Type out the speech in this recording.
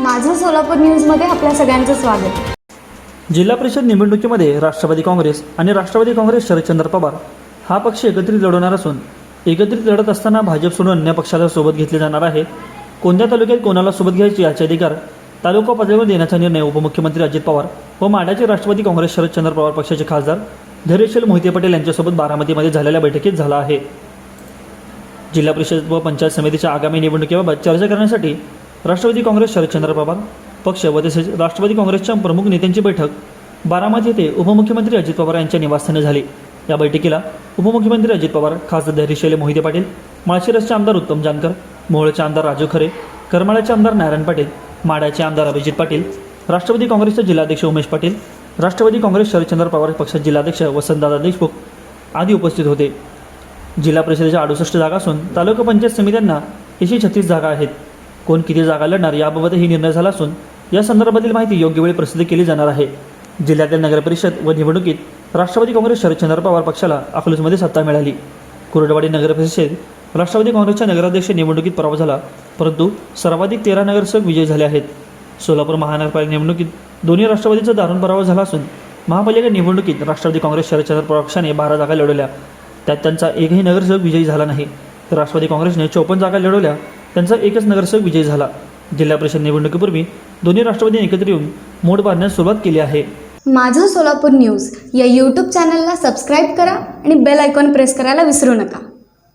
माझं सोलापूर न्यूजमध्ये आपल्या सगळ्यांचं स्वागत. जिल्हा परिषद निवडणुकीमध्ये राष्ट्रवादी काँग्रेस आणि राष्ट्रवादी काँग्रेस शरदचंद्र पवार हा पक्ष एकत्रित लढवणार असून एकत्रित लढत असताना भाजप सोडून अन्य पक्षाला सोबत घेतले जाणार आहे. कोणत्या तालुक्यात कोणाला सोबत घ्यायची याचे अधिकार तालुका पातळीवर देण्याचा निर्णय उपमुख्यमंत्री अजित पवार व माड्याचे राष्ट्रवादी काँग्रेस शरदचंद्र पवार पक्षाचे खासदार धैर्यशील मोहिते पटेल यांच्यासोबत बारामतीमध्ये झालेल्या बैठकीत झाला आहे. जिल्हा परिषद व पंचायत समितीच्या आगामी निवडणुकीबाबत चर्चा करण्यासाठी राष्ट्रवादी काँग्रेस शरदचंद्र पवार पक्ष व तसेच राष्ट्रवादी काँग्रेसच्या प्रमुख नेत्यांची बैठक बारामती येथे उपमुख्यमंत्री अजित पवार यांच्या निवासस्थानी झाली. या बैठकीला उपमुख्यमंत्री अजित पवार खासदार धैर्यशैले मोहिते पाटील माळशिरसचे आमदार उत्तम जानकर मोहोळचे आमदार राजू खरे करमाळ्याचे आमदार नारायण पाटील माड्याचे आमदार अभिजित पाटील राष्ट्रवादी काँग्रेसचे जिल्हाध्यक्ष उमेश पाटील राष्ट्रवादी काँग्रेस शरदचंद्र पवार पक्षाचे जिल्हाध्यक्ष वसंतदादा देशमुख आदी उपस्थित होते. जिल्हा परिषदेच्या अडुसष्ट जागा असून तालुका पंचायत समित्यांना एकशे छत्तीस जागा आहेत. कोण किती जागा लढणार याबाबतही निर्णय झाला असून या संदर्भातील माहिती योग्य वेळी प्रसिद्ध केली जाणार आहे. जिल्ह्यातील नगरपरिषद व निवडणुकीत राष्ट्रवादी काँग्रेस शरदचंद्र पवार पक्षाला अकलूजमध्ये सत्ता मिळाली. कुरडवाडी नगरपरिषद राष्ट्रवादी काँग्रेसच्या नगराध्यक्ष निवडणुकीत पराभव झाला परंतु सर्वाधिक तेरा नगरसेवक विजयी झाले आहेत. सोलापूर महानगरपालिका निवडणुकीत दोन्ही राष्ट्रवादीचा दारुण पराभव झाला असून महापालिका निवडणुकीत राष्ट्रवादी काँग्रेस शरदचंद्र पवार पक्षाने बारा जागा लढवल्या. त्यात त्यांचा एकही नगरसेवक विजयी झाला नाही. तर राष्ट्रवादी काँग्रेसने चौपन्न जागा लढवल्या त्यांचा एकच नगरसेवक विजयी झाला. जिल्हा परिषद निवडणुकीपूर्वी दोन्ही राष्ट्रवादी एकत्र येऊन मोड बांधण्यास सुरुवात केली आहे. माझं सोलापूर न्यूज या यूट्यूब चॅनलला सबस्क्राईब करा आणि बेल आयकॉन प्रेस करायला विसरू नका.